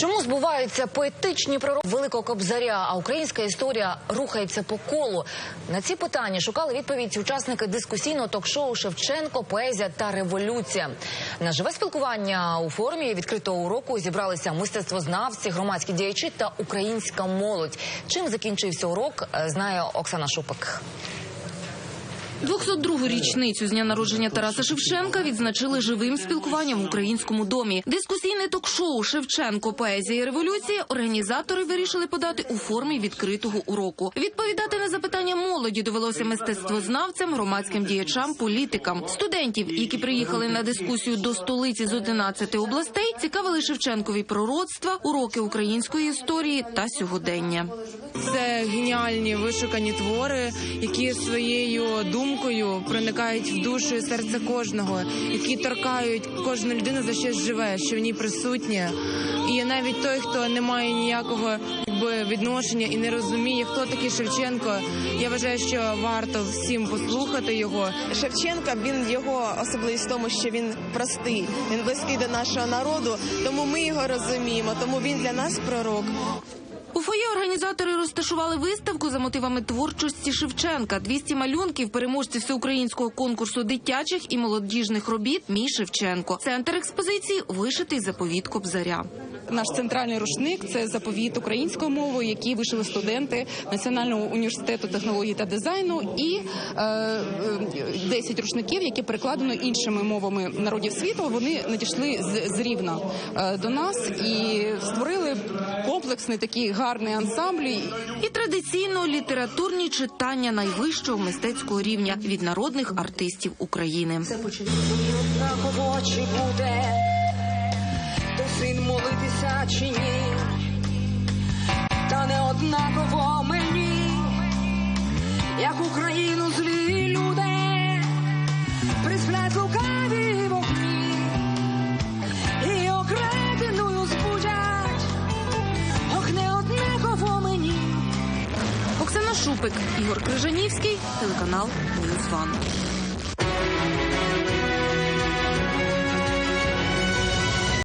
Чому збуваються поетичні пророки Великого Кобзаря, а українська історія рухається по колу? На ці питання шукали відповідь учасники дискусійного ток-шоу Шевченко, поезія та революція. На живе спілкування у формі відкритого уроку зібралися мистецтвознавці, громадські діячі та українська молодь. Чим закінчився урок, е, знає Оксана Шупик. 202-гу річницю з дня народження Тараса Шевченка відзначили живим спілкуванням в українському домі. Дискусійне ток-шоу Шевченко, поезія і революція організатори вирішили подати у формі відкритого уроку. Відповідати на запитання молоді довелося мистецтвознавцям, громадським діячам, політикам, студентів, які приїхали на дискусію до столиці з 11 областей, цікавили Шевченкові пророцтва, уроки української історії та сьогодення. Це геніальні вишукані твори, які своєю думкою проникають в душу і серце кожного, які торкають кожну людину за щось живе, що в ній присутнє. І навіть той, хто не має ніякого якби відношення і не розуміє, хто такий Шевченко. Я вважаю, що варто всім послухати його. Шевченка він його особливість в тому, що він простий, він близький до нашого народу, тому ми його розуміємо. Тому він для нас пророк. У фоє організатори розташували виставку за мотивами творчості Шевченка. 200 малюнків переможців всеукраїнського конкурсу дитячих і молодіжних робіт Мій Шевченко. Центр експозиції вишитий заповіт Кобзаря. Наш центральний рушник це заповіт українською мовою, який вишили студенти Національного університету технологій та дизайну, і е, е, 10 рушників, які перекладено іншими мовами народів світу. Вони надійшли з, з Рівна е, до нас і створили комплексний такий гарний ансамбль. І традиційно літературні читання найвищого мистецького рівня від народних артистів України. однаково чи буде, то син молитися чи ні, та не однаково мені, як Україну злі люди, присплять лукаві Оксана Шупик, Ігор Крижанівський, телеканал Ньюзван.